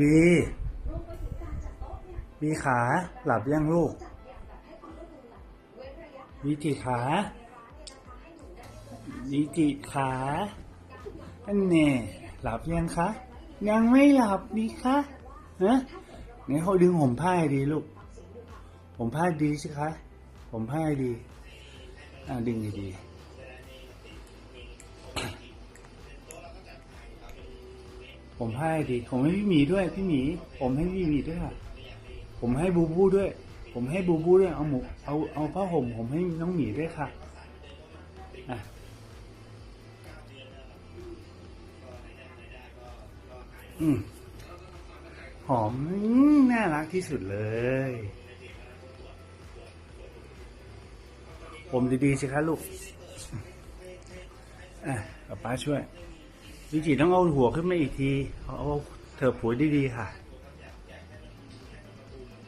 วี วีขา หลับยังลูกวิจิขาวิจิขาอันเน่หลับยังคะ ยังไม่หลับดีคะฮะไหนเขาดึงผมผ้าดีลูกผมผ้าดีสิคะ ผมผ้าดี อ่าดึงดี ผมให้ดีผมให้พี่หมีด้วย พี่หมี ผมให้พี่หมีด้วยค่ะผมให้บูบูด้วย ผมให้บูบูด้วย เอาหมู เอา เอาผ้าห่ม ผมให้น้องหมีด้วยค่ะอะอืมหอมน่ารักที่สุดเลย ผมดีๆสิคะลูก อะป้าช่วย วิจิต้องเอาหัวขึ้นมาอีกทีเอาเอาเถิบหัวดีๆค่ะ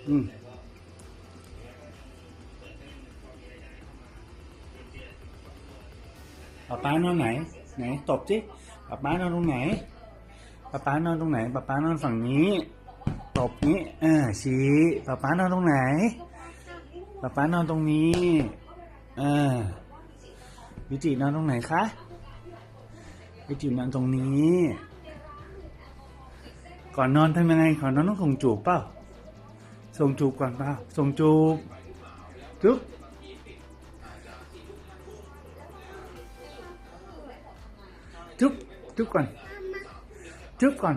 อืมป๊าป้านอนไหน ไหนตบสิป๊าป้านอนตรงไหนป๊าป้านอนตรงไหนป๊าป้านอนฝั่งนี้ ตบนี้เออชี้ป๊าป้านอนตรงไหนป๊าป้านอนตรงนี้เออวิจินอนตรงไหนคะ ไปจีบนอนตรงนี้ ก่อนนอนทำยังไงก่อนนอนต้องส่งจูบเปล่าส่งจูบก่อนเปล่าส่งจูบจุ๊บจุ๊บจุ๊บก่อนจุ๊บก่อน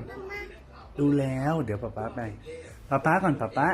ดูแล้ว เดี๋ยวป๊าป๊าไปป๊าป๊าก่อนป๊าป๊า